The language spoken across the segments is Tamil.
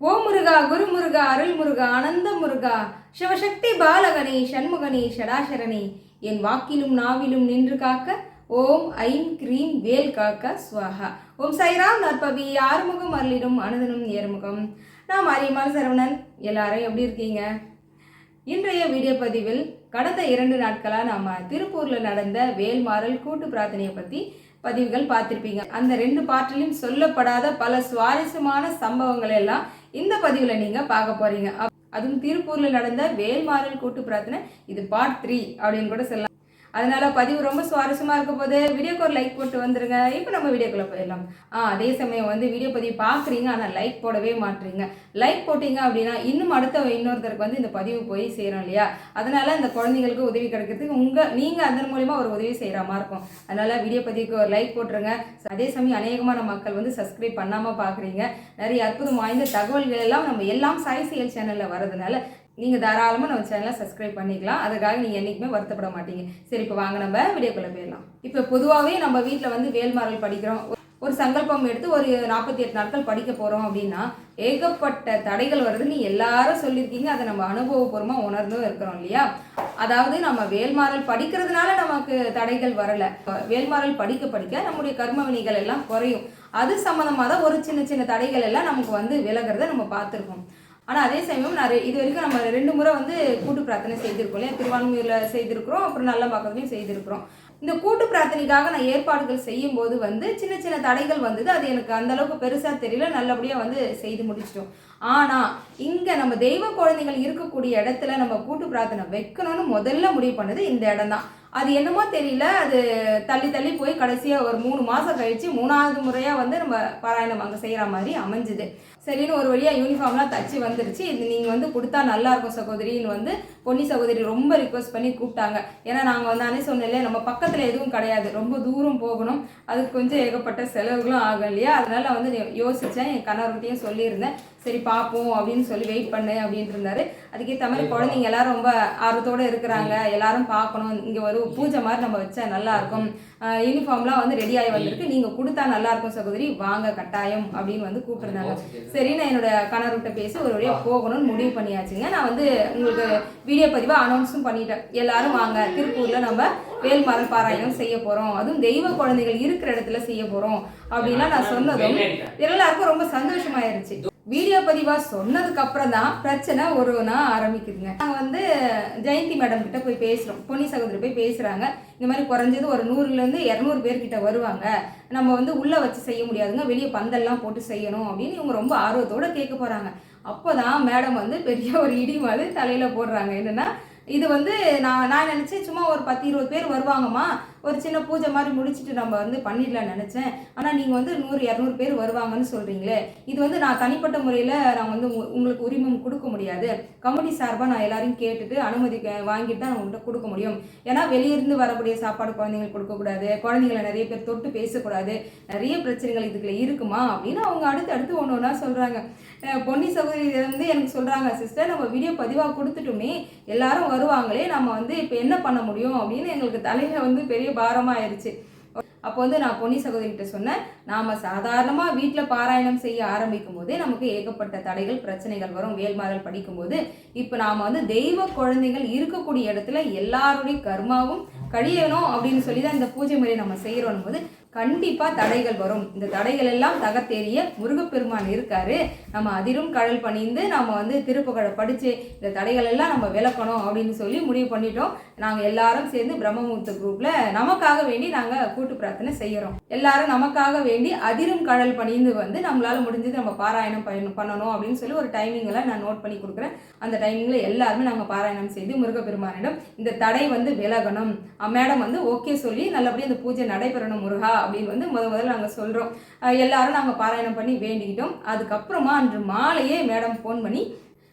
ஓ முருகா குரு முருகா அருள் முருகா ஆனந்த முருகா சிவசக்தி பாலகனே சண்முகனே ஷடாசரனே என் வாக்கிலும் நாவிலும் நின்று காக்க ஓம் ஐம் கிரீம் வேல் காக்க ஸ்வாஹா ஓம் சைராம் நற்பவி ஆறுமுகம் அருளிடும் அனுதனும் ஏறுமுகம் நான் மாரியம்மாள் சரவணன். எல்லாரும் எப்படி இருக்கீங்க? இன்றைய வீடியோ பதிவில் கடந்த இரண்டு நாட்களாக நாம் திருப்பூரில் நடந்த வேல்மாறல் கூட்டு பிரார்த்தனையை பற்றி பதிவுகள் பார்த்துருப்பீங்க. அந்த ரெண்டு பாட்டிலையும் சொல்லப்படாத பல சுவாரஸ்யமான சம்பவங்கள் எல்லாம் இந்த பதிவில் நீங்கள் பார்க்க போறீங்க. அதுவும் திருப்பூரில் நடந்த வேல்மாறல் கூட்டு பிரார்த்தனை இது பார்ட் த்ரீ அப்படின்னு கூட சொல்லலாம். அதனால் பதிவு ரொம்ப சுவாரஸ்யமாக இருக்க போது வீடியோக்கு ஒரு லைக் போட்டு வந்துருங்க. இப்போ நம்ம வீடியோக்குள்ளே போயிடலாம். ஆ அதே சமயம் வந்து வீடியோ பதிவு பார்க்குறீங்க ஆனால் லைக் போடவே மாட்டுறீங்க லைக் போட்டிங்க அப்படின்னா இன்னும் அடுத்த இன்னொருத்தருக்கு வந்து இந்த பதிவு போய் சேரும் இல்லையா? அதனால் இந்த குழந்தைங்களுக்கு உதவி கிடைக்கிறதுக்கு உங்கள் நீங்கள் அதன் மூலிமா ஒரு உதவி செய்கிற மாதிரி இருக்கும். அதனால வீடியோ பதிவுக்கு ஒரு லைக் போட்டுருங்க. அதே சமயம் அநேகமான மக்கள் வந்து சப்ஸ்கிரைப் பண்ணாமல் பார்க்குறீங்க நிறைய அற்புதம் வாய்ந்த தகவல்கள் எல்லாம் நம்ம எல்லாம் சாய் செயல் சேனலில் வரதுனால நீங்கள் தாராளமாக நம்ம சேனலை சப்ஸ்கிரைப் பண்ணிக்கலாம். அதுக்காக நீங்கள் என்றைக்குமே வருத்தப்பட மாட்டீங்க. சரி இப்போ வாங்க நம்ம வீடியோக்குள்ளே போயிடலாம். இப்போ பொதுவாகவே நம்ம வீட்டில் வந்து வேல்மாரல் படிக்கிறோம். ஒரு சங்கல்பம் எடுத்து ஒரு நாற்பத்தி எட்டு நாட்கள் படிக்க போகிறோம் அப்படின்னா ஏகப்பட்ட தடைகள் வருதுன்னு எல்லாரும் சொல்லியிருக்கீங்க. அதை நம்ம அனுபவபூர்வமாக உணர்ந்தும் இருக்கிறோம் இல்லையா? அதாவது நம்ம வேல்மாறல் படிக்கிறதுனால நமக்கு தடைகள் வரலை. வேல்மாறல் படிக்க படிக்க நம்முடைய கர்ம வினைகள் எல்லாம் குறையும். அது சம்மந்தமாக தான் ஒரு சின்ன சின்ன தடைகள் எல்லாம் நமக்கு வந்து விலகிறத நம்ம பார்த்துருக்கோம். ஆனால் அதே சமயம் நான் இது வரைக்கும் நம்ம ரெண்டு முறை வந்து கூட்டு பிரார்த்தனை செய்திருக்கோம் இல்லையா? திருவான்மையூரில் செய்திருக்கிறோம் அப்புறம் நல்ல பக்கத்துலையும் செய்திருக்கிறோம். இந்த கூட்டு பிரார்த்தனைக்காக நான் ஏற்பாடுகள் செய்யும் போது வந்து சின்ன சின்ன தடைகள் வந்தது அது எனக்கு அந்த அளவுக்கு பெருசாக தெரியல நல்லபடியாக வந்து செய்து முடிச்சிட்டோம். ஆனால் இங்கே நம்ம தெய்வ குழந்தைகள் இருக்கக்கூடிய இடத்துல நம்ம கூட்டு பிரார்த்தனை வைக்கணும்னு முதல்ல முடிவு பண்ணது இந்த இடம் தான் அது என்னமோ தெரியல அது தள்ளி தள்ளி போய் கடைசியாக ஒரு மூணு மாதம் கழிச்சு மூணாவது முறையாக வந்து நம்ம பாராயணம் அங்கே செய்கிற மாதிரி அமைஞ்சுது. சரின்னு ஒரு வழியாக யூனிஃபார்ம்லாம் தச்சு வந்துருச்சு. இது நீங்கள் வந்து கொடுத்தா நல்லா இருக்கும் சகோதரின்னு வந்து பொன்னி சகோதரி ரொம்ப ரிக்வஸ்ட் பண்ணி கூப்பிட்டாங்க. ஏன்னா நாங்கள் வந்து அனே சொன்னேன்ல நம்ம பக்கத்தில் எதுவும் கிடையாது. ரொம்ப தூரம் போகணும். அதுக்கு கொஞ்சம் ஏகப்பட்ட செலவுகளும் ஆகும் இல்லையா? அதனால வந்து யோசித்தேன் என் கணவர்கிட்டையும் சொல்லியிருந்தேன். சரி பார்ப்போம் அப்படின்னு சொல்லி வெயிட் பண்ணு அப்படின்ட்டு இருந்தாரு. அதுக்கேற்ற மாதிரி குழந்தைங்க எல்லாரும் ரொம்ப ஆர்வத்தோட இருக்கிறாங்க. எல்லாரும் பார்க்கணும் இங்கே ஒரு பூஜை மாதிரி நம்ம வச்சா நல்லா இருக்கும். யூனிஃபார்ம்லாம் வந்து ரெடி ஆகி வந்திருக்கு. நீங்கள் கொடுத்தா நல்லா இருக்கும் சகோதரி. வாங்க கட்டாயம் அப்படின்னு வந்து கூப்பிட்டுருந்தாங்க. சரி நான் என்னோட கணவர்கிட்ட பேசி ஒரு வழியாக போகணும்னு முடிவு பண்ணியாச்சுங்க. நான் வந்து உங்களுக்கு வீடியோ பதிவாக அனௌன்ஸும் பண்ணிட்டேன். எல்லாரும் வாங்க. திருப்பூரில் நம்ம வேல்மரம் பாராயணம் செய்ய போகிறோம் அதுவும் தெய்வ குழந்தைகள் இருக்கிற இடத்துல செய்ய போகிறோம் அப்படின்லாம் நான் சொன்னதும் எல்லாருக்கும் ரொம்ப சந்தோஷமாயிருச்சு. வீடியோ பதிவா சொன்னதுக்கு அப்புறம் தான் பிரச்சனை ஒரு நாள் ஆரம்பிக்குதுங்க. நாங்கள் வந்து ஜெயந்தி மேடம் கிட்ட போய் பேசுகிறோம் பொன்னி சகோதரி போய் பேசுகிறாங்க இந்த மாதிரி குறைஞ்சது ஒரு நூறுலேருந்து இரநூறு பேர்கிட்ட வருவாங்க. நம்ம வந்து உள்ளே வச்சு செய்ய முடியாதுங்க. வெளியே பந்தல்லாம் போட்டு செய்யணும் அப்படின்னு இவங்க ரொம்ப ஆர்வத்தோட கேட்க போகிறாங்க அப்போ தான் மேடம் வந்து பெரிய ஒரு இடி மாதிரி தலையில் போடுறாங்க. என்னென்னா இது வந்து நான் நான் நினச்சேன் சும்மா ஒரு பத்து இருபது பேர் வருவாங்கம்மா. ஒரு சின்ன பூஜை மாதிரி முடிச்சுட்டு நம்ம வந்து பண்ணிடலாம்னு நினச்சேன். ஆனால் நீங்கள் வந்து நூறு இரநூறு பேர் வருவாங்கன்னு சொல்கிறீங்களே இது வந்து நான் தனிப்பட்ட முறையில் நான் வந்து உங்களுக்கு உரிமம் கொடுக்க முடியாது. கமிட்டி சார்பாக நான் எல்லாரையும் கேட்டுட்டு அனுமதி வாங்கிட்டு தான் நான் உங்கள்கிட்ட கொடுக்க முடியும். ஏன்னா வெளியிருந்து வரக்கூடிய சாப்பாடு குழந்தைங்களுக்கு கொடுக்கக்கூடாது குழந்தைங்களை நிறைய பேர் தொட்டு பேசக்கூடாது நிறைய பிரச்சனைகள் இதுக்குள்ள இருக்குமா அப்படின்னு அவங்க அடுத்து அடுத்து ஒன்று ஒன்றா சொல்கிறாங்க பொன்னி சகோதரி வந்து எனக்கு சொல்கிறாங்க சிஸ்டர் நம்ம வீடியோ பதிவாக கொடுத்துட்டோமே எல்லாரும் வருவாங்களே நம்ம வந்து இப்போ என்ன பண்ண முடியும்? அப்படின்னு எங்களுக்கு தலையில் வந்து பெரிய பாரமாயிருச்சு. அப்போ வந்து நான் பொன்னி சகோதரிகிட்ட சொன்னேன் நாம் சாதாரணமாக வீட்டில் பாராயணம் செய்ய ஆரம்பிக்கும் போதே நமக்கு ஏகப்பட்ட தடைகள் பிரச்சனைகள் வரும் வேல்மாறல் படிக்கும்போது. இப்போ நாம் வந்து தெய்வ குழந்தைகள் இருக்கக்கூடிய இடத்துல எல்லாருடைய கர்மாவும் கழியணும் அப்படின்னு சொல்லி தான் இந்த பூஜை முறை நம்ம செய்கிறோம் போது கண்டிப்பாக தடைகள் வரும். இந்த தடைகள் எல்லாம் தகத்தேறிய முருகப்பெருமான் இருக்காரு. நம்ம அதிரும் கடல் பணிந்து நம்ம வந்து திருப்புகழை படித்து இந்த தடைகள் எல்லாம் நம்ம விளக்கணும் அப்படின்னு சொல்லி முடிவு பண்ணிட்டோம். நாங்கள் எல்லாரும் சேர்ந்து பிரம்மமுகூர்த்த குரூப்பில் நமக்காக வேண்டி நாங்கள் கூட்டு பிரார்த்தனை செய்கிறோம் எல்லாரும் நமக்காக வேண்டி அதிரும் கடல் பணிந்து வந்து நம்மளால் முடிஞ்சது நம்ம பாராயணம் பண்ணணும் அப்படின்னு சொல்லி ஒரு டைமிங்கெல்லாம் நான் நோட் பண்ணி கொடுக்குறேன். அந்த டைமிங்கில் எல்லாருமே நாங்கள் பாராயணம் செய்து முருகப்பெருமானிடம் இந்த தடை வந்து விலகணும். மேடம் வந்து ஓகே சொல்லி நல்லபடியாக இந்த பூஜை நடைபெறணும் முருகா. அப்படின்னு வந்து முத முதல்ல நாங்கள் சொல்கிறோம் எல்லாரும் நாங்கள் பாராயணம் பண்ணி வேண்டிக்கிட்டோம். அதுக்கப்புறமா அன்று மாலையே மேடம் ஃபோன் பண்ணி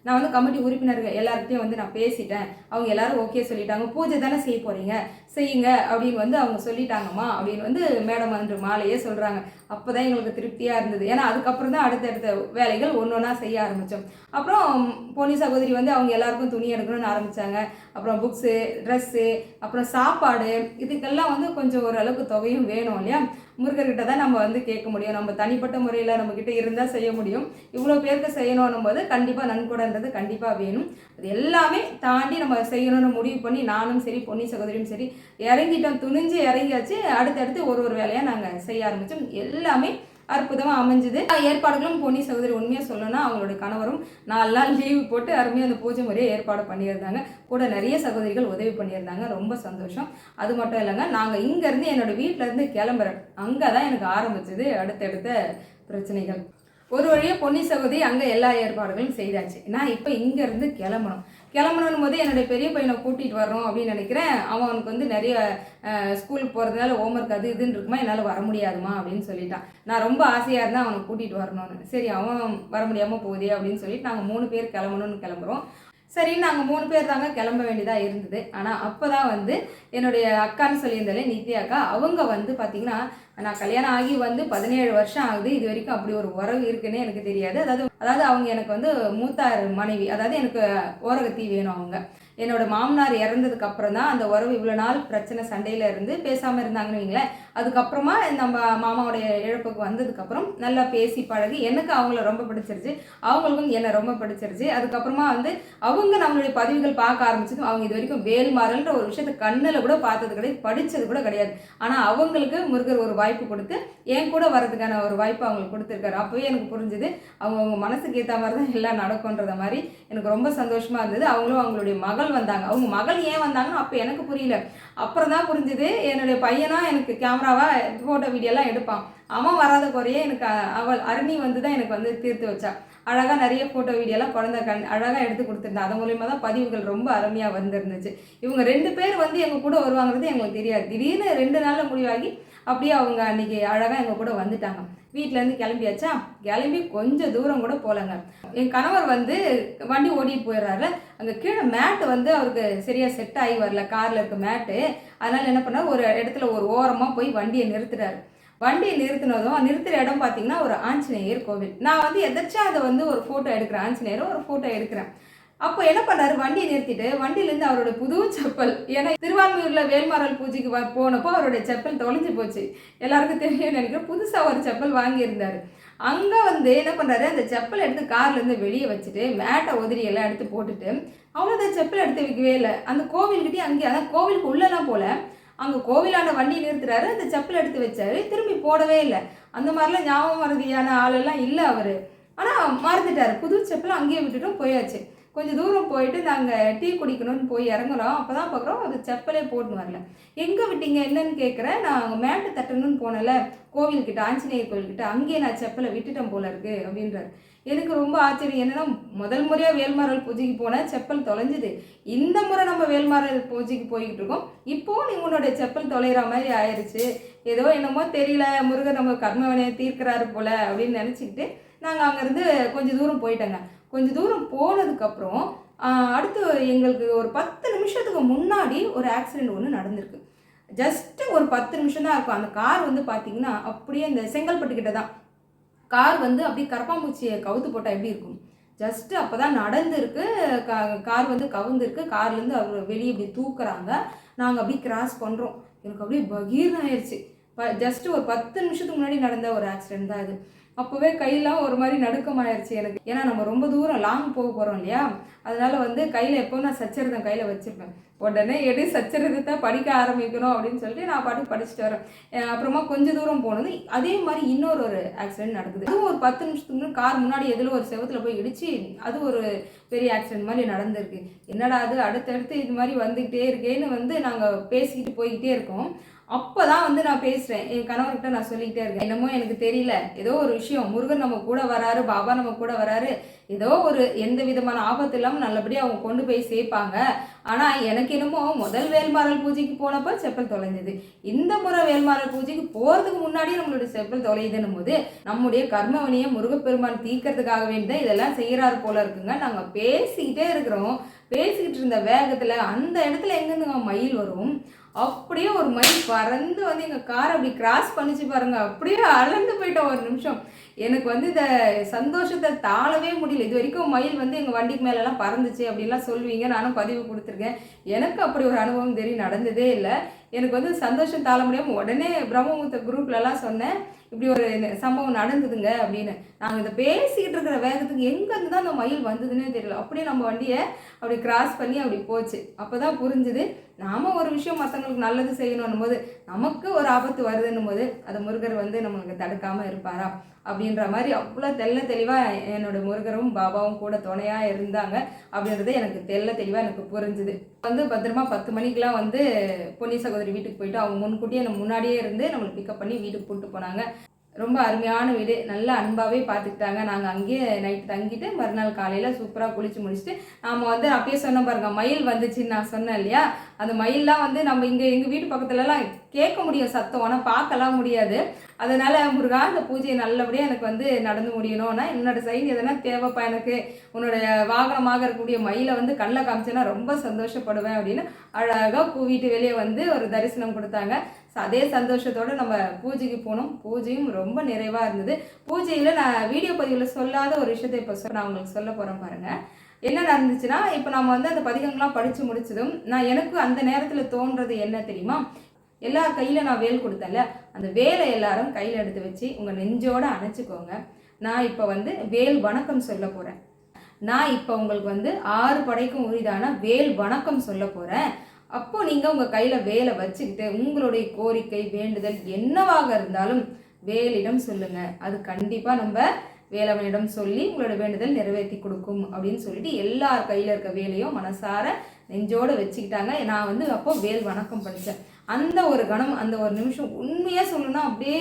நான் வந்து கமிட்டி உறுப்பினர்கள் எல்லார்கிட்டையும் வந்து நான் பேசிட்டேன். அவங்க எல்லாரும் ஓகே சொல்லிட்டாங்க. பூஜை தானே செய்ய போறீங்க? செய்யுங்க. அப்படின்னு வந்து அவங்க சொல்லிட்டாங்கம்மா அப்படின்னு வந்து மேடம் அன்று மாலையே சொல்கிறாங்க அப்போ தான் எங்களுக்கு திருப்தியாக இருந்தது. ஏன்னா அதுக்கப்புறம் தான் அடுத்தடுத்த வேலைகள் ஒன்று ஒன்றா செய்ய ஆரம்பித்தோம் அப்புறம் பொன்னி சகோதரி வந்து அவங்க எல்லாருக்கும் துணி எடுக்கணும்னு ஆரம்பித்தாங்க அப்புறம் புக்ஸு ட்ரெஸ்ஸு அப்புறம் சாப்பாடு இதுக்கெல்லாம் வந்து கொஞ்சம் ஓரளவுக்கு தொகையும் வேணும் இல்லையா? முருகர்கிட்ட தான் நம்ம வந்து கேட்க முடியும். நம்ம தனிப்பட்ட முறையில் நம்மக்கிட்ட இருந்தால் செய்ய முடியும். இவ்வளோ பேருக்கு செய்யணும் போது கண்டிப்பாக நன்கொடைன்றது கண்டிப்பாக வேணும். அது எல்லாமே தாண்டி நம்ம செய்யணும்னு முடிவு பண்ணி நானும் சரி பொன்னி சகோதரியும் சரி இறங்கிட்டோம் துணிஞ்சு இறங்கியாச்சு. அடுத்தடுத்து ஒரு ஒரு வேலையாக நாங்கள் செய்ய ஆரம்பித்தோம் எல்லாமே அற்புதமாக அமைஞ்சுது. ஏற்பாடுகளும் பொன்னி சகோதரி உண்மையாக சொல்லணும்னா அவங்களோட கணவரும் நாலு நாள் லீவு போட்டு அருமையாக அந்த பூஜை முறையை ஏற்பாடு பண்ணியிருந்தாங்க. கூட நிறைய சகோதரிகள் உதவி பண்ணியிருந்தாங்க. ரொம்ப சந்தோஷம். அது மட்டும் இல்லைங்க நாங்கள் இங்கேருந்து என்னோட வீட்டிலேருந்து கிளம்புறேன். அங்கே தான் எனக்கு ஆரம்பிச்சது அடுத்தடுத்த பிரச்சனைகள். ஒரு வழியாக பொன்னி சகோதரி அங்கே எல்லா ஏற்பாடுகளும் செய்தாச்சு. நான் இப்போ இங்கேருந்து கிளம்பணும். கிளம்பணும் போது என்னுடைய பெரிய பையனை கூட்டிகிட்டு வரோம் அப்படின்னு நினைக்கிறேன். அவனுக்கு வந்து நிறைய ஸ்கூலுக்கு போகிறதுனால ஹோம்ஒர்க் அது இதுன்னு இருக்குமா? என்னால் வர முடியாதுமா? அப்படின்னு சொல்லிட்டான். நான் ரொம்ப ஆசையாக இருந்தேன் அவனை கூட்டிகிட்டு வரணும்னு. சரி அவன் வர முடியாமல் போகுதே அப்படின்னு சொல்லிட்டு நாங்கள் மூணு பேர் கிளம்பணும்னு கிளம்புறோம். சரி நாங்கள் மூணு பேர் தாங்க கிளம்ப வேண்டியதாக இருந்தது. ஆனால் அப்போ தான் வந்து என்னுடைய அக்கான்னு சொல்லியிருந்தாலே நித்யா அக்கா அவங்க வந்து பார்த்திங்கன்னா நான் கல்யாணம் ஆகி வந்து பதினேழு வருஷம் ஆகுது. இது வரைக்கும் அப்படி ஒரு உறவு இருக்குன்னு எனக்கு தெரியாது. அதாவது அதாவது அவங்க எனக்கு வந்து மூத்தார் மனைவி அதாவது எனக்கு ஓரகத்தி வேணும் அவங்க. என்னோட மாமனார் இறந்ததுக்கு அப்புறம் தான் அந்த உறவு இவ்வளோ நாள் பிரச்சனை சண்டையில் இருந்து பேசாமல் இருந்தாங்கன்னு வைங்களேன். அதுக்கப்புறமா நம்ம மாமாவுடைய இழப்புக்கு வந்ததுக்கப்புறம் நல்லா பேசி பழகி எனக்கு அவங்கள ரொம்ப பிடிச்சிருச்சு. அவங்களுக்கும் என்னை ரொம்ப பிடிச்சிருச்சு. அதுக்கப்புறமா வந்து அவங்க நம்மளுடைய பதிவுகள் பார்க்க ஆரம்பிச்சதும் அவங்க இது வரைக்கும் வேல்மாறல்ன்ற ஒரு விஷயத்த கண்ணில் கூட பார்த்தது கிடையாது படித்தது கூட கிடையாது. ஆனால் அவங்களுக்கு முருகர் ஒரு வாய்ப்பு கொடுத்து என் கூட வர்றதுக்கான ஒரு வாய்ப்பு அவங்களுக்கு கொடுத்துருக்காரு. அப்போவே எனக்கு புரிஞ்சுது அவங்க அவங்க மனசுக்கு ஏற்ற மாதிரி தான் எல்லாம் நடக்கும்ன்றத மாதிரி எனக்கு ரொம்ப சந்தோஷமாக இருந்தது. அவங்களும் அவங்களுடைய மகள் வந்தாங்க. அவங்க மகள் ஏன் வந்தாங்கன்னு அப்போ எனக்கு புரியல. அப்புறம் தான் புரிஞ்சுது என்னுடைய பையனா எனக்கு கேமராவா ஃபோட்டோ வீடியோலாம் எடுப்பான். அவன் வராத குறையே எனக்கு அவள் அருணி வந்து தான் எனக்கு வந்து தீர்த்து வச்சா. அழகாக நிறைய ஃபோட்டோ வீடியோலாம் குழந்த கண் அழகாக எடுத்து கொடுத்துருந்தேன் அதன் மூலியமாக தான் பதிவுகள் ரொம்ப அருமையாக வந்திருந்துச்சு. இவங்க ரெண்டு பேர் வந்து எங்கள் கூட வருவாங்கிறது எங்களுக்கு தெரியாது. திடீர்னு ரெண்டு நாளில் முடிவாகி அப்படியே அவங்க அன்றைக்கி அழகாக எங்கள் கூட வந்துட்டாங்க. வீட்டிலேருந்து கிளம்பியாச்சா? கிளம்பி கொஞ்சம் தூரம் கூட போகலங்க என் கணவர் வந்து வண்டி ஓடிட்டு போயிடுறாரு அங்கே கீழே மேட்டு வந்து அவருக்கு சரியாக செட் ஆகி வரல. காரில் இருக்க மேட்டு. அதனால் என்ன பண்ணார்? ஒரு இடத்துல ஒரு ஓரமாக போய் வண்டியை நிறுத்துறாரு. வண்டியை நிறுத்தினதும் நிறுத்துகிற இடம் பார்த்தீங்கன்னா ஒரு ஆஞ்சநேயர் கோவில். நான் வந்து எதாச்சும் அதை வந்து ஒரு ஃபோட்டோ எடுக்கிறேன். ஆஞ்சநேயரும் ஒரு ஃபோட்டோ எடுக்கிறேன். அப்போ என்ன பண்ணாரு? வண்டியை நிறுத்திட்டு வண்டியிலேருந்து அவரோட புது செப்பல் ஏன்னா திருவான்மையூரில் வேல்மாரல் பூஜைக்கு வ போனப்போ அவருடைய செப்பல் தொலைஞ்சு போச்சு. எல்லாருக்கும் தெரியும் நினைக்கிறேன். புதுசாக ஒரு செப்பல் வாங்கியிருந்தார். அங்கே வந்து என்ன பண்ணுறாரு அந்த செப்பல் எடுத்து கார்லேருந்து வெளியே வச்சுட்டு மேட்டை உதிரி எல்லாம் எடுத்து போட்டுட்டு அந்த செப்பல் எடுத்து வைக்கவே இல்லை. அந்த கோவில்கிட்டே அங்கே அதான் கோவிலுக்கு உள்ளெல்லாம் போல அங்கே கோவிலான வண்டி நிறுத்துறாரு. அந்த செப்பல் எடுத்து வச்சாரு. திரும்பி போடவே இல்லை. அந்த மாதிரிலாம் ஞாபகம் மறதியான ஆளெல்லாம் இல்லை அவர். ஆனால் மறந்துட்டார். புது செப்பல் அங்கேயே விட்டுட்டும் போயாச்சு. கொஞ்சம் தூரம் போயிட்டு நாங்கள் டீ குடிக்கணும்னு போய் இறங்குறோம். அப்போ தான் பார்க்குறோம் அது செப்பலே போட்டுன்னு வரல. எங்கே விட்டீங்க? என்னன்னு கேட்குறேன் நான் அங்கே மேட்டு தட்டணும்னு போனல கோவில்கிட்ட ஆஞ்சநேயர் கோவில்கிட்ட அங்கேயே நான் செப்பலை விட்டுட்டேன் போல இருக்கு அப்படின்றார். எனக்கு ரொம்ப ஆச்சரியம். என்னன்னா முதல் முறையாக வேல்மாரல் பூஜைக்கு போனேன் செப்பல் தொலைஞ்சுது. இந்த முறை நம்ம வேல்மாரல் பூஜைக்கு போய்கிட்டு இருக்கோம். இப்போவும் நீ உன்னோட செப்பல் தொலைகிற மாதிரி ஆயிடுச்சு ஏதோ என்னமோ தெரியல முருகர் நம்ம கர்மவனையை தீர்க்கிறாரு போல அப்படின்னு நினச்சிக்கிட்டு நாங்கள் அங்கேருந்து கொஞ்சம் தூரம் போயிட்டோங்க. கொஞ்சம் தூரம் போனதுக்கப்புறம் அடுத்து எங்களுக்கு ஒரு பத்து நிமிஷத்துக்கு முன்னாடி ஒரு ஆக்சிடெண்ட் ஒன்று நடந்திருக்கு. ஜஸ்ட்டு ஒரு பத்து நிமிஷம் தான் இருக்கும். அந்த கார் வந்து பார்த்தீங்கன்னா அப்படியே இந்த செங்கல்பட்டு கிட்ட தான். கார் வந்து அப்படியே கரப்பாம்பூச்சியை கவுத்து போட்டால் எப்படி இருக்கும்? ஜஸ்ட்டு அப்போ தான் நடந்துருக்கு. கா கார் வந்து கவுந்துருக்கு. கார்லேருந்து அவர் வெளியே இப்படி தூக்குறாங்க. நாங்கள் அப்படியே கிராஸ் பண்ணுறோம் எனக்கு அப்படியே பகீர்னு ஆயிடுச்சு ப ஜஸ்ட்டு ஒரு பத்து நிமிஷத்துக்கு முன்னாடி நடந்த ஒரு ஆக்சிடெண்ட் தான் இது. அப்போவே கையெல்லாம் ஒரு மாதிரி நடுக்கமாயிருச்சு எனக்கு. ஏன்னா நம்ம ரொம்ப தூரம் லாங் போக போகிறோம் இல்லையா? அதனால் வந்து கையில் எப்போ நான் சச்சரிதம் கையில் வச்சுருப்பேன். உடனே எடு சச்சரிதத்தை படிக்க ஆரம்பிக்கணும் அப்படின்னு சொல்லிட்டு நான் பாட்டு படிச்சுட்டு வரேன் அப்புறமா கொஞ்சம் தூரம் போனது அதே மாதிரி இன்னொரு ஒரு ஆக்சிடென்ட் நடக்குது. அதுவும் ஒரு பத்து நிமிஷத்துக்கு கார் முன்னாடி எதில் ஒரு செவத்தில் போய் இடிச்சு அது ஒரு பெரிய ஆக்சிடென்ட் மாதிரி நடந்திருக்கு. என்னடா அது? அடுத்தடுத்து இது மாதிரி வந்துக்கிட்டே இருக்கேன்னு வந்து நாங்கள் பேசிக்கிட்டு போய்கிட்டே இருக்கோம். அப்போ தான் வந்து நான் பேசுகிறேன் என் கணவர்கிட்ட நான் சொல்லிக்கிட்டே இருக்கேன். என்னமோ எனக்கு தெரியல. ஏதோ ஒரு விஷயம். முருகன் நம்ம கூட வராரு பாபா நம்ம கூட வராரு. ஏதோ ஒரு எந்த விதமான ஆபத்து இல்லாமல் நல்லபடியாக அவங்க கொண்டு போய் சேர்ப்பாங்க. ஆனால் எனக்கு என்னமோ முதல் வேல்மாரல் பூஜைக்கு போனப்போ செப்பல் தொலைஞ்சது. இந்த முறை வேல்மாரல் பூஜைக்கு போகிறதுக்கு முன்னாடியே நம்மளுடைய செப்பல் தொலையுதுன்னும் போது நம்முடைய கர்மவனியை முருகப்பெருமான் தீக்கிறதுக்காக வேண்டி தான் இதெல்லாம் செய்கிறாரு போல இருக்குங்க. நாங்கள் பேசிக்கிட்டே இருக்கிறோம். பேசிக்கிட்டு இருந்த வேகத்தில் அந்த இடத்துல எங்கேருந்துங்க மயில் வரும்? அப்படியே ஒரு மயில் பறந்து வந்து எங்கள் காரை அப்படி கிராஸ் பண்ணிச்சு பாருங்கள் அப்படியே அளந்து போயிட்டோம் ஒரு நிமிஷம். எனக்கு வந்து இந்த சந்தோஷத்தை தாழவே முடியல. இது வரைக்கும் மயில் வந்து எங்கள் வண்டிக்கு மேலெல்லாம் பறந்துச்சு அப்படின்லாம் சொல்லுவீங்க. நானும் பதிவு கொடுத்துருக்கேன். எனக்கு அப்படி ஒரு அனுபவம் தெரியும் நடந்ததே இல்லை. எனக்கு வந்து சந்தோஷம் தாழ முடியாமல் உடனே பிரம்மபுத்த குரூப்லலாம் சொன்னேன். இப்படி ஒரு சம்பவம் நடந்ததுங்க அப்படின்னு. நாங்கள் இதை பேசிக்கிட்டு இருக்கிற வேகத்துக்கு எங்கேருந்து தான் அந்த மயில் வந்ததுன்னே தெரியல. அப்படியே நம்ம வண்டியை அப்படி கிராஸ் பண்ணி அப்படி போச்சு. அப்போ தான் புரிஞ்சுது நாம் ஒரு விஷயம் மற்றவங்களுக்கு நல்லது செய்யணும் போது நமக்கு ஒரு ஆபத்து வருதுன்னும் போது அது முருகர் வந்து நம்மளுக்கு தடுக்காமல் இருப்பாரா? அப்படின்ற மாதிரி அவ்வளோ தெள்ள தெளிவாக என்னோட முருகரும் பாபாவும் கூட துணையாக இருந்தாங்க அப்படின்றது எனக்கு தெள்ள தெளிவாக எனக்கு புரிஞ்சுது. வந்து பத்திரமா பத்து மணிக்கெலாம் வந்து பொன்னி சகோதரி வீட்டுக்கு போயிட்டு அவங்க முன்கூட்டியே நம்ம முன்னாடியே இருந்து நம்மளை பிக்கப் பண்ணி வீட்டுக்கு கூப்பிட்டு போனாங்க. ரொம்ப அருமையான வீடு. நல்ல அன்பாகவே பார்த்துக்கிட்டாங்க. நாங்கள் அங்கேயே நைட்டு தங்கிட்டு மறுநாள் காலையில் சூப்பராக குளித்து முடிச்சுட்டு நாம் வந்து அப்பயே சொன்ன பாருங்க மயில் வந்துச்சுன்னு நான் சொன்னேன் இல்லையா? அந்த மயில்லாம் வந்து நம்ம இங்கே எங்கள் வீட்டு பக்கத்துலலாம் கேட்க முடியும் சத்தம். ஆனால் பார்க்கலாம் முடியாது. அதனால முருகா அந்த பூஜையை நல்லபடியாக எனக்கு வந்து நடந்து முடியணும்னா என்னோட சைன் எதனா தேவைப்பா எனக்கு? உன்னோடைய வாகனமாக இருக்கக்கூடிய மயிலை வந்து கண்ணில் காமிச்சேன்னா ரொம்ப சந்தோஷப்படுவேன் அப்படின்னு அழகாக பூ வீட்டு வெளியே வந்து ஒரு தரிசனம் கொடுத்தாங்க. அதே சந்தோஷத்தோடு நம்ம பூஜைக்கு போனோம். பூஜையும் ரொம்ப நிறைவாக இருந்தது. பூஜையில் நான் வீடியோ பதிவில் சொல்லாத ஒரு விஷயத்தை இப்போ சொல்ல நான் உங்களுக்கு சொல்ல போகிறேன் பாருங்கள் என்ன நடந்துச்சுன்னா இப்போ நம்ம வந்து அந்த பதிகங்கள்லாம் படித்து முடிச்சதும் நான் எனக்கு அந்த நேரத்தில் தோன்றது என்ன தெரியுமா? எல்லார் கையில் நான் வேல் கொடுத்தேன்ல. அந்த வேலை எல்லாரும் கையில் எடுத்து வச்சு உங்கள் நெஞ்சோடு அணைச்சிக்கோங்க. நான் இப்போ வந்து வேல் வணக்கம் சொல்ல போகிறேன் நான் இப்போ உங்களுக்கு வந்து ஆறு படைக்கும் உரிதான வேல் வணக்கம் சொல்ல போகிறேன் அப்போ நீங்கள் உங்கள் கையில் வேலை வச்சுக்கிட்டு உங்களுடைய கோரிக்கை வேண்டுதல் என்னவாக இருந்தாலும் வேலிடம் சொல்லுங்கள் அது கண்டிப்பாக நம்ம வேலவனிடம் சொல்லி உங்களோட வேண்டுதல் நிறைவேற்றி கொடுக்கும் அப்படின்னு சொல்லிட்டு எல்லார் கையில் இருக்க வேலையும் மனசார நெஞ்சோடு வச்சுக்கிட்டாங்க. நான் வந்து அப்போ வேல் வணக்கம் படித்தேன் அந்த ஒரு கணம் அந்த ஒரு நிமிஷம் உண்மையாக சொல்லணும்னா அப்படியே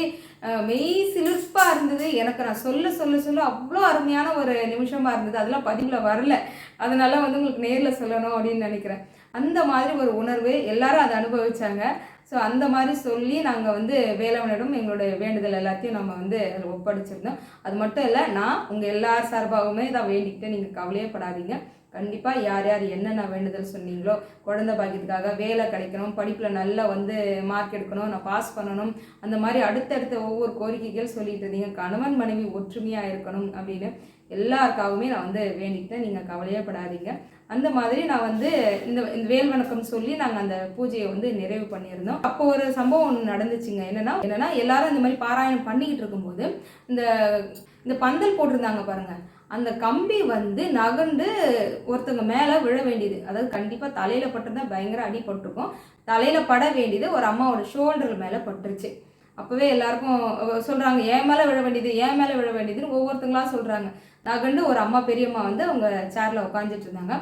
மெய் சிலிர்ப்பாக இருந்தது. எனக்கு நான் சொல்ல சொல்ல சொல்ல அவ்வளோ அருமையான ஒரு நிமிஷமாக இருந்தது. அதெல்லாம் பதிவில் வரல. அதனால வந்து உங்களுக்கு நேரில் சொல்லணும் அப்படின்னு நினைக்கிறேன். அந்த மாதிரி ஒரு உணர்வு எல்லாரும் அதை அனுபவிச்சாங்க. ஸோ அந்த மாதிரி சொல்லி நாங்கள் வந்து வேலவனிடம் எங்களுடைய வேண்டுதல் எல்லாத்தையும் நம்ம வந்து அதில் ஒப்படைச்சிருந்தோம். அது மட்டும் இல்லை நான் உங்கள் எல்லார் சார்பாகவுமே இதை வேண்டிக்கிட்டு நீங்கள் கவலையே படாதீங்க. கண்டிப்பாக யார் யார் என்னென்ன வேண்டுதல் சொன்னீங்களோ குழந்தை பாக்கியத்துக்காக வேலை கிடைக்கணும் படிப்பில் நல்லா வந்து மார்க் எடுக்கணும் நான் பாஸ் பண்ணணும். அந்த மாதிரி அடுத்தடுத்த ஒவ்வொரு கோரிக்கைகள் சொல்லிட்டு இருந்தீங்க. கணவன் மனைவி ஒற்றுமையாக இருக்கணும் அப்படின்னு எல்லாருக்காகவுமே நான் வந்து வேண்டிக்கிட்டேன் நீங்கள் கவலையே படாதீங்க. அந்த மாதிரி நான் வந்து இந்த இந்த வேல் வணக்கம் சொல்லி நாங்கள் அந்த பூஜையை வந்து நிறைவு பண்ணியிருந்தோம். அப்போ ஒரு சம்பவம் ஒன்று நடந்துச்சுங்க. என்னென்னா என்னென்னா எல்லாரும் இந்த மாதிரி பாராயணம் பண்ணிக்கிட்டு இருக்கும்போது இந்த இந்த பந்தல் போட்டிருந்தாங்க பாருங்கள் அந்த கம்பி வந்து நகர்ந்து ஒருத்தவங்க மேலே விழ வேண்டியது. அதாவது கண்டிப்பாக தலையில் பட்டிருந்தா பயங்கர அடி பட்டிருக்கும். தலையில் பட வேண்டியது ஒரு அம்மாவோட ஷோல்டர் மேலே பட்டுருச்சு. அப்போவே எல்லாருக்கும் சொல்கிறாங்க ஏன் மேலே விழ வேண்டியது ஏன் மேலே விழ வேண்டியதுன்னு ஒவ்வொருத்தங்களாக சொல்கிறாங்க நகண்டு ஒரு அம்மா பெரியம்மா வந்து அவங்க சேரில் உட்காந்துட்டு இருந்தாங்க.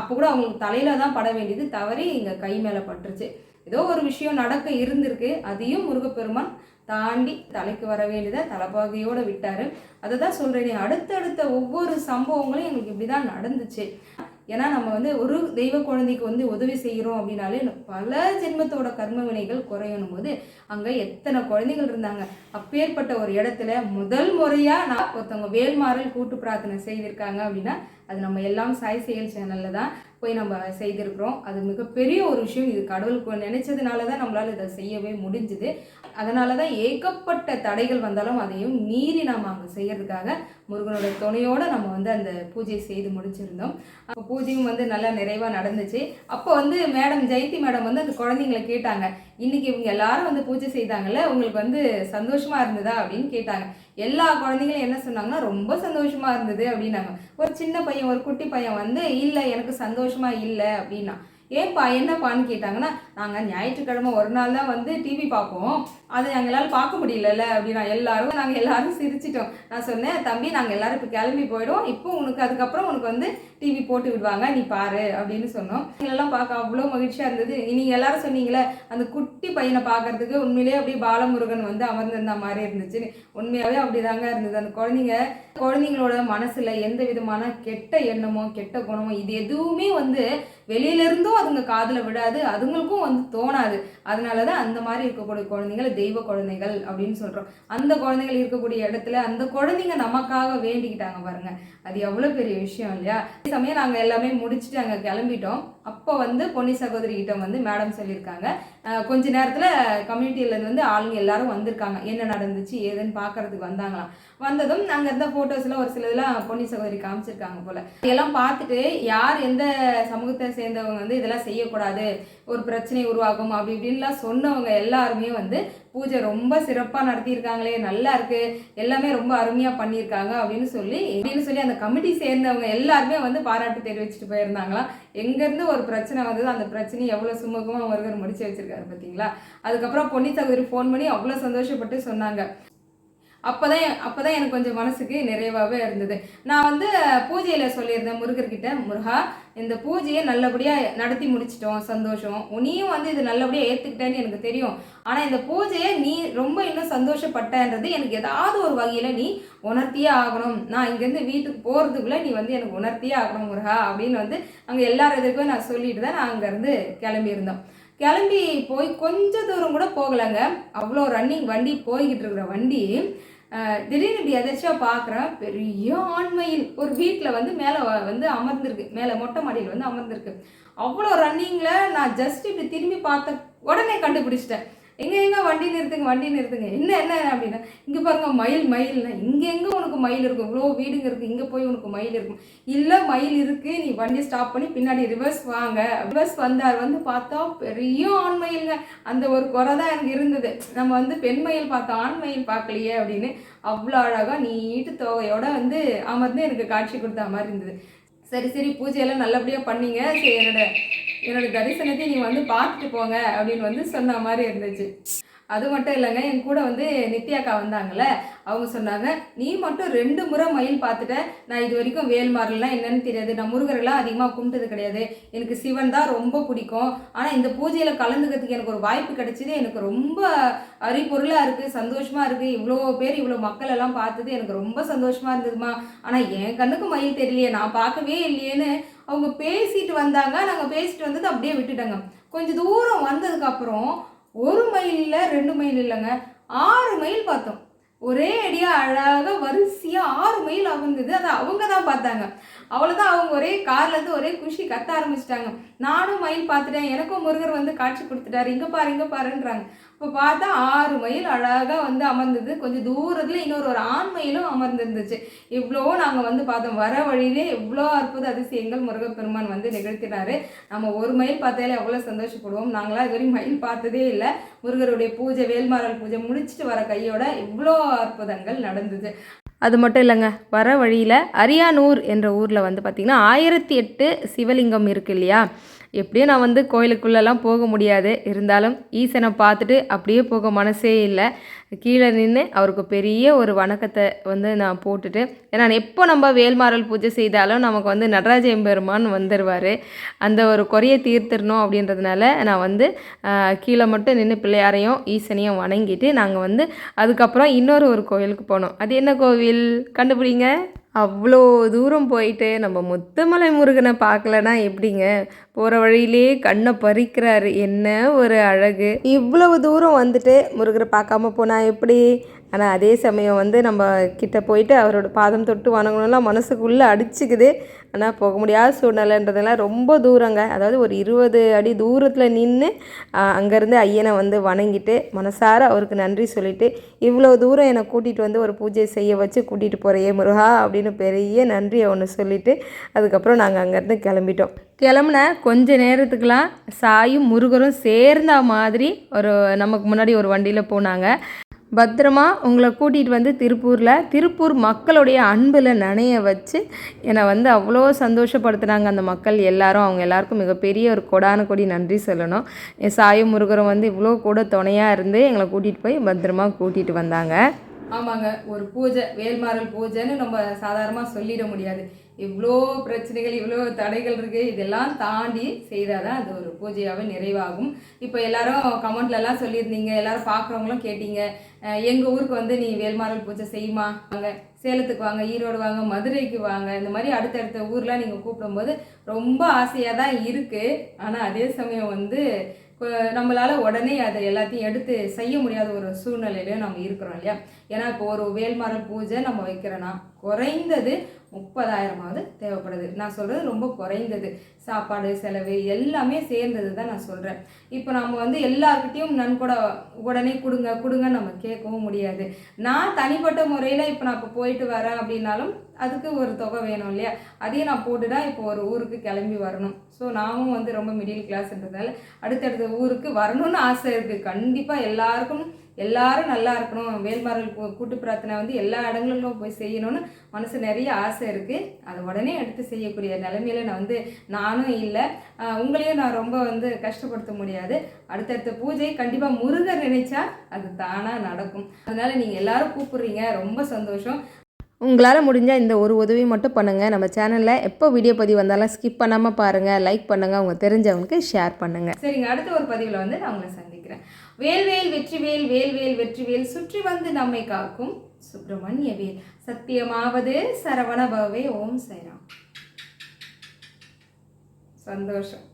அப்போ கூட அவங்களுக்கு தலையில் தான் பட வேண்டியது தவறி இங்கே கை மேலே பட்டுருச்சு. ஏதோ ஒரு விஷயம் நடக்க இருந்திருக்கு. அதையும் முருகப்பெருமான் தாண்டி தலைக்கு வர வேண்டியதை தலைப்பாகையோடு விட்டார். அதை தான் சொல்கிறேன் அடுத்தடுத்த ஒவ்வொரு சம்பவங்களும் எங்களுக்கு இப்படி தான் நடந்துச்சு. ஏன்னா நம்ம வந்து ஒரு தெய்வ குழந்தைக்கு வந்து உதவி செய்கிறோம் அப்படின்னாலே பல ஜென்மத்தோட கர்ம வினைகள் குறையணும் போது அங்கே எத்தனை குழந்தைகள் இருந்தாங்க. அப்பேற்பட்ட ஒரு இடத்துல முதல் முறையாக நான் ஒருத்தவங்க வேல்மாறல் கூட்டு பிரார்த்தனை செய்திருக்காங்க அப்படின்னா அது நம்ம எல்லாம் சாய் செயல் சேனலில் தான். போய் நம்ம செய்திருக்கிறோம். அது மிகப்பெரிய ஒரு விஷயம். இது கடவுளுக்கு நினைச்சதுனால தான் நம்மளால் இதை செய்யவே முடிஞ்சுது. அதனால தான் ஏகப்பட்ட தடைகள் வந்தாலும் அதையும் மீறி நாம் அங்கே செய்யறதுக்காக முருகனோட துணையோடு நம்ம வந்து அந்த பூஜையை செய்து முடிச்சிருந்தோம். அப்போ பூஜையும் வந்து நல்லா நிறைவாக நடந்துச்சு. அப்போ வந்து மேடம் ஜெயந்தி மேடம் வந்து அந்த குழந்தைங்களை கேட்டாங்க. இன்றைக்கி இவங்க எல்லாரும் வந்து பூஜை செய்தாங்கல்ல உங்களுக்கு வந்து சந்தோஷமாக இருந்ததா அப்படின்னு கேட்டாங்க. எல்லா குழந்தைங்களும் என்ன சொன்னாங்கன்னா ரொம்ப சந்தோஷமாக இருந்தது அப்படின்னாங்க. ஒரு சின்ன பையன் ஒரு குட்டி பையன் வந்து இல்லை எனக்கு சந்தோஷமாக இல்லை அப்படின்னா. ஏன்பா என்னப்பான்னு கேட்டாங்கன்னா நாங்கள் ஞாயிற்றுக்கிழமை ஒரு நாள் தான் வந்து டிவி பார்ப்போம். அது எங்களால் பார்க்க முடியலல்ல அப்படின்னா எல்லாரும் நாங்கள் எல்லாரும் சிரிச்சிட்டோம். நான் சொன்னேன் தம்பி நாங்கள் எல்லாரும் இப்போ கிளம்பி போயிடும் இப்போ உனக்கு அதுக்கப்புறம் உனக்கு வந்து டிவி போட்டு விடுவாங்க. நீ பாரு அப்படின்னு சொன்னோம். எங்களெல்லாம் பார்க்க அவ்வளோ மகிழ்ச்சியாக இருந்தது. நீங்கள் எல்லாரும் சொன்னீங்களே அந்த குட்டி பையனை பார்க்கறதுக்கு உண்மையிலேயே அப்படியே பாலமுருகன் வந்து அமர்ந்திருந்த மாதிரி இருந்துச்சு உண்மையாகவே அப்படி தாங்க இருந்தது. அந்த குழந்தைங்க குழந்தைங்களோட மனசில் எந்த விதமான கெட்ட எண்ணமோ கெட்ட குணமோ இது எதுவுமே வந்து வெளியிலேருந்தும் அதுங்க காதில் விடாது. அதுங்களுக்கும் வந்து தோணாது. அதனால தான் அந்த மாதிரி இருக்கக்கூடிய குழந்தைங்களை தெய்வ குழந்தைகள் அப்படின்னு சொல்கிறோம் அந்த குழந்தைகள் இருக்கக்கூடிய இடத்துல அந்த குழந்தைங்க நமக்காக வேண்டிக்கிட்டாங்க பாருங்க. அது எவ்வளோ பெரிய விஷயம் இல்லையா? சமயம் நாங்கள் எல்லாமே முடிச்சுட்டு அங்கே கிளம்பிட்டோம். அப்போ வந்து பொன்னி சகோதரிகிட்ட வந்து மேடம் சொல்லியிருக்காங்க. கொஞ்ச நேரத்தில் கம்யூனிட்டியிலேருந்து வந்து ஆளுங்க எல்லாரும் வந்திருக்காங்க. என்ன நடந்துச்சு ஏதுன்னு பார்க்கறதுக்கு வந்தாங்களாம். வந்ததும் அங்கே இருந்த ஃபோட்டோஸ்லாம் ஒரு சிலதெல்லாம் பொன்னி சகோதரி காமிச்சிருக்காங்க போல். இதெல்லாம் பார்த்துட்டு யார் எந்த சமூகத்தை சேர்ந்தவங்க வந்து இதெல்லாம் செய்யக்கூடாது ஒரு பிரச்சனை உருவாகும் அப்படி இப்படின்லாம் சொன்னவங்க எல்லாருமே வந்து பூஜை ரொம்ப சிறப்பாக நடத்தியிருக்காங்களே நல்லா இருக்கு எல்லாமே ரொம்ப அருமையாக பண்ணியிருக்காங்க அப்படின்னு சொல்லி அப்படின்னு சொல்லி அந்த கமிட்டி சேர்ந்தவங்க எல்லாருமே வந்து பாராட்டு தெரிவிச்சுட்டு போயிருந்தாங்களாம். எங்கேருந்து ஒரு பிரச்சனை வந்தது அந்த பிரச்சனையை எவ்வளோ சுமூகமாக முருகர் முடிச்சு வச்சிருக்காரு பார்த்தீங்களா? அதுக்கப்புறம் பொன்னி சகோதரி ஃபோன் பண்ணி அவ்வளோ சந்தோஷப்பட்டு சொன்னாங்க. அப்போ தான் அப்போ தான் எனக்கு கொஞ்சம் மனசுக்கு நிறைவாகவே இருந்தது. நான் வந்து பூஜையில் சொல்லியிருந்தேன் முருகர்கிட்ட முருகா இந்த பூஜையை நல்லபடியாக நடத்தி முடிச்சிட்டோம் சந்தோஷம். நீயும் வந்து இது நல்லபடியாக ஏற்றுக்கிட்டேன்னு எனக்கு தெரியும். ஆனால் இந்த பூஜையை நீ ரொம்ப இன்னும் சந்தோஷப்பட்டன்றது எனக்கு ஏதாவது ஒரு வகையில் நீ உணர்த்தியே ஆகணும். நான் இங்கேருந்து வீட்டுக்கு போகிறதுக்குள்ளே நீ வந்து எனக்கு உணர்த்தியே ஆகணும் முருகா அப்படின்னு வந்து அங்கே எல்லார் எதுக்கும் நான் சொல்லிட்டு தான் நான் அங்கேருந்து கிளம்பியிருந்தோம். கிளம்பி போய் கொஞ்சம் தூரம் கூட போகலைங்க. அவ்வளோ ரன்னிங் வண்டி போய்கிட்டு இருக்கிற வண்டி திடீர்னு இப்படி எதாச்சும் பார்க்குறேன் பெரிய ஆண்மையில். ஒரு வீட்டில் வந்து மேலே வந்து அமர்ந்திருக்கு. மேலே மொட்டை மாடியில் வந்து அமர்ந்திருக்கு. அவ்வளோ ரன்னிங்கில் நான் ஜஸ்ட் இப்படி திரும்பி பார்த்த உடனே கண்டுபிடிச்சிட்டேன். எங்கே எங்கே வண்டி நிறுத்துங்க வண்டி நிறுத்துங்க. என்ன என்ன அப்படின்னா இங்கே பாருங்க மயில் மயில்னா இங்கே எங்கே உனக்கு மயில் இருக்கும்? இவ்வளோ வீடுங்க இருக்குது இங்கே போய் உனக்கு மயில் இருக்கும். இல்லை மயில் இருக்குது நீ வண்டி ஸ்டாப் பண்ணி பின்னாடி ரிவர்ஸ் வாங்க. ரிவர்ஸ் வந்தார் வந்து பார்த்தா பெரிய ஆண் மயிலுங்க. அந்த ஒரு குறை தான் எனக்கு இருந்தது. நம்ம வந்து பெண் மயில் பார்த்தோம் ஆண் மயில் பார்க்கலையே அப்படின்னு அவ்வளோ அழகாக நீட்டு தொகையோட வந்து அமர்ந்து எனக்கு காட்சி கொடுத்த மாதிரி இருந்தது. சரி சரி பூஜையெல்லாம் நல்லபடியாக பண்ணிங்க. சரி என்னோட என்னோட தரிசனத்தை நீ வந்து பார்த்துட்டு போங்க அப்படின்னு வந்து சொன்ன மாதிரி இருந்துச்சு. அது மட்டும் இல்லைங்க என் கூட வந்து நித்யாக்கா வந்தாங்கல்ல அவங்க சொன்னாங்க நீ மட்டும் ரெண்டு முறை மயில் பார்த்துட்ட நான் இது வரைக்கும் வேல்மாரெல்லாம் என்னன்னு தெரியாது. நான் முருகரெல்லாம் அதிகமாக கும்பிட்டது கிடையாது. எனக்கு சிவன் தான் ரொம்ப பிடிக்கும். ஆனால் இந்த பூஜையில் கலந்துக்கிறதுக்கு எனக்கு ஒரு வாய்ப்பு கிடைச்சிது. எனக்கு ரொம்ப அறிபொருளாக இருக்குது சந்தோஷமாக இருக்குது இவ்வளோ பேர் இவ்வளோ மக்கள் எல்லாம் பார்த்தது எனக்கு ரொம்ப சந்தோஷமாக இருந்ததுமா. ஆனால் என் கண்ணுக்கு மயில் தெரியலையே நான் பார்க்கவே இல்லையேன்னு அவங்க பேசிட்டு வந்தாங்க. நாங்கள் பேசிட்டு வந்தது அப்படியே விட்டுட்டேங்க. கொஞ்சம் தூரம் வந்ததுக்கப்புறம் ஒரு மைல் இல்லை ரெண்டு மைல் இல்லைங்க. ஆறு மைல் பார்த்தோம். ஒரே அடியாக அழகாக வரிசையாக ஆறு மைல் அமர்ந்தது அதை அவங்க தான் பார்த்தாங்க. அவ்வளோதான் அவங்க ஒரே கார்லேருந்து ஒரே குஷி கத்த ஆரம்பிச்சிட்டாங்க. நானும் மயில் பார்த்துட்டேன். எனக்கும் முருகர் வந்து காட்சி கொடுத்துட்டாரு. இங்கே பாரு இங்கே பாருன்றாங்க. இப்போ பார்த்தா ஆறு மயில் அழகாக வந்து அமர்ந்தது. கொஞ்சம் தூரத்தில் இன்னொரு ஒரு ஆண் மயிலும் அமர்ந்திருந்துச்சு. இவ்வளோ நாங்கள் வந்து பார்த்தோம். வர வழியிலே இவ்வளோ அற்புத அதிசயங்கள் முருகப்பெருமான் வந்து நிகழ்த்தினார். நம்ம ஒரு மயில் பார்த்தாலே அவ்வளோ சந்தோஷப்படுவோம். நாங்களாம் இது வரைக்கும் மயில் பார்த்ததே இல்லை. முருகருடைய பூஜை வேல்மாறல் பூஜை முடிச்சுட்டு வர கையோட இவ்வளோ அற்புதங்கள் நடந்தது. அது மட்டும் இல்லைங்க. வர வழியில் அரியானூர் என்ற ஊரில் வந்து பார்த்திங்கன்னா ஆயிரத்தி எட்டு சிவலிங்கம் இருக்கு இல்லையா? எப்படியும் நான் வந்து கோயிலுக்குள்ளெல்லாம் போக முடியாது. இருந்தாலும் ஈசனை பார்த்துட்டு அப்படியே போக மனசே இல்லை. கீழே நின்று அவருக்கு பெரிய ஒரு வணக்கத்தை வந்து நான் போட்டுட்டு ஏன்னா எப்போ நம்ம வேல்மாறல் பூஜை செய்தாலும் நமக்கு வந்து நடராஜ எம்பெருமான் வந்துடுவார் அந்த ஒரு குறையை தீர்த்திடணும் அப்படின்றதுனால நான் வந்து கீழே மட்டும் நின்று பிள்ளையாரையும் ஈசனையும் வணங்கிட்டு நாங்கள் வந்து அதுக்கப்புறம் இன்னொரு ஒரு கோயிலுக்கு போனோம். அது என்ன கோவில்? கண்டுபிடிங்க. அவ்வளோ தூரம் போயிட்டு நம்ம முத்துமலை முருகனை பார்க்கலனா எப்படிங்க? போகிற வழியிலே கண்ணை பறிக்கிறாரு. என்ன ஒரு அழகு. இவ்வளவு தூரம் வந்துட்டு முருகரை பார்க்காம போனால் எப்படி? ஆனால் அதே சமயம் வந்து நம்ம கிட்ட போயிட்டு அவரோட பாதம் தொட்டு வணங்கணும்லாம் மனசுக்குள்ளே அடிச்சுக்குது. ஆனால் போக முடியாத சூழ்நிலைன்றதெல்லாம் ரொம்ப தூரங்க. அதாவது ஒரு இருபது அடி தூரத்தில் நின்று அங்கேருந்து ஐயனை வந்து வணங்கிட்டு மனசார அவருக்கு நன்றி சொல்லிட்டு இவ்வளோ தூரம் என்னை கூட்டிகிட்டு வந்து ஒரு பூஜை செய்ய வச்சு கூட்டிகிட்டு போகிறையே முருகா அப்படின்னு பெரிய நன்றியை ஒன்று சொல்லிவிட்டு அதுக்கப்புறம் நாங்கள் அங்கேருந்து கிளம்பிட்டோம். கிளம்புன கொஞ்ச நேரத்துக்குலாம் சாயும் முருகரும் சேர்ந்த மாதிரி ஒரு நமக்கு முன்னாடி ஒரு வண்டியில் போனாங்க. பத்திரமா உங்களை கூட்டிகிட்டு வந்து திருப்பூரில் திருப்பூர் மக்களுடைய அன்பில் நனைய வச்சு என்னை வந்து அவ்வளோ சந்தோஷப்படுத்துனாங்க அந்த மக்கள் எல்லாரும். அவங்க எல்லாருக்கும் மிகப்பெரிய ஒரு கொடான கொடி நன்றி சொல்லணும். என் சாயும் முருகரும் வந்து இவ்வளோ கூட துணையாக இருந்து எங்களை கூட்டிகிட்டு போய் பத்திரமா கூட்டிகிட்டு வந்தாங்க. ஆமாங்க ஒரு பூஜை வேல்மாறல் பூஜைன்னு நம்ம சாதாரணமாக சொல்லிட முடியாது. இவ்வளோ பிரச்சனைகள் இவ்வளோ தடைகள் இருக்குது இதெல்லாம் தாண்டி செய்தால் தான் அது ஒரு பூஜையாகவே நிறைவாகும். இப்போ எல்லாரும் கமெண்ட்லலாம் சொல்லியிருந்தீங்க எல்லாரும் பார்க்குறவங்களும் கேட்டீங்க. எங்கள் ஊருக்கு வந்து நீ வேல்மாரல் பூஜை செய்யுமா? வாங்க சேலத்துக்கு வாங்க ஈரோடு வாங்க மதுரைக்கு வாங்க இந்த மாதிரி அடுத்தடுத்த ஊர்லாம் நீங்கள் கூப்பிடும்போது ரொம்ப ஆசையாக தான் இருக்குது ஆனால் அதே சமயம் வந்து நம்மளால் உடனே அதை எல்லாத்தையும் எடுத்து செய்ய முடியாத ஒரு சூழ்நிலையிலையும் நம்ம இருக்கிறோம் இல்லையா? ஏன்னா இப்போ ஒரு வேல்மாரல் பூஜை நம்ம வைக்கிறோன்னா குறைந்தது முப்பதாயிரமாவது தேவைப்படுது. நான் சொல்கிறது ரொம்ப குறைந்தது. சாப்பாடு செலவு எல்லாமே சேர்ந்தது தான் நான் சொல்கிறேன் இப்போ நம்ம வந்து எல்லாருக்கிட்டேயும் நன்கொட உடனே கொடுங்க கொடுங்க நம்ம கேட்கவும் முடியாது. நான் தனிப்பட்ட முறையில் இப்போ நான் இப்போ போயிட்டு வரேன் அப்படின்னாலும் அதுக்கு ஒரு தொகை வேணும் இல்லையா? அதையும் நான் போட்டுட்டா இப்போ ஒரு ஊருக்கு கிளம்பி வரணும். ஸோ நாமும் வந்து ரொம்ப மிடில் கிளாஸ்ன்றதால அடுத்தடுத்த ஊருக்கு வரணும்னு ஆசை இருக்குது கண்டிப்பாக எல்லாருக்கும் எல்லாரும் நல்லா இருக்கணும். வேல்மாரல் கூட்டு பிரார்த்தனை வந்து எல்லா இடங்களிலும் போய் செய்யணும்னு மனசு நிறைய ஆசை இருக்குது அதை உடனே எடுத்து செய்யக்கூடிய நிலைமையில நான் வந்து நானும் இல்லை. உங்களையும் நான் ரொம்ப வந்து கஷ்டப்படுத்த முடியாது. அடுத்தடுத்த பூஜை கண்டிப்பாக முருகர் நினைச்சா அது தானாக நடக்கும். அதனால நீங்கள் எல்லாரும் கூப்பிடுறீங்க. ரொம்ப சந்தோஷம். உங்களால் முடிஞ்சால் இந்த ஒரு உதவி மட்டும் பண்ணுங்கள் நம்ம சேனலில் எப்போ வீடியோ பதிவு வந்தாலும் ஸ்கிப் பண்ணாமல் பாருங்கள் லைக் பண்ணுங்கள் உங்கள் தெரிஞ்சவங்களுக்கு ஷேர் பண்ணுங்கள் சரிங்க. அடுத்த ஒரு பதிவில் வந்து நான் உங்களை சந்திக்கிறேன். வேல்வேல் வெற்றிவேல் வேல்வேல் வெற்றிவேல் சுற்றி வந்து நம்மை காக்கும் சுப்பிரமணிய வேல். சத்தியமாவது சரவண பவே ஓம் சைராம். சந்தோஷம்.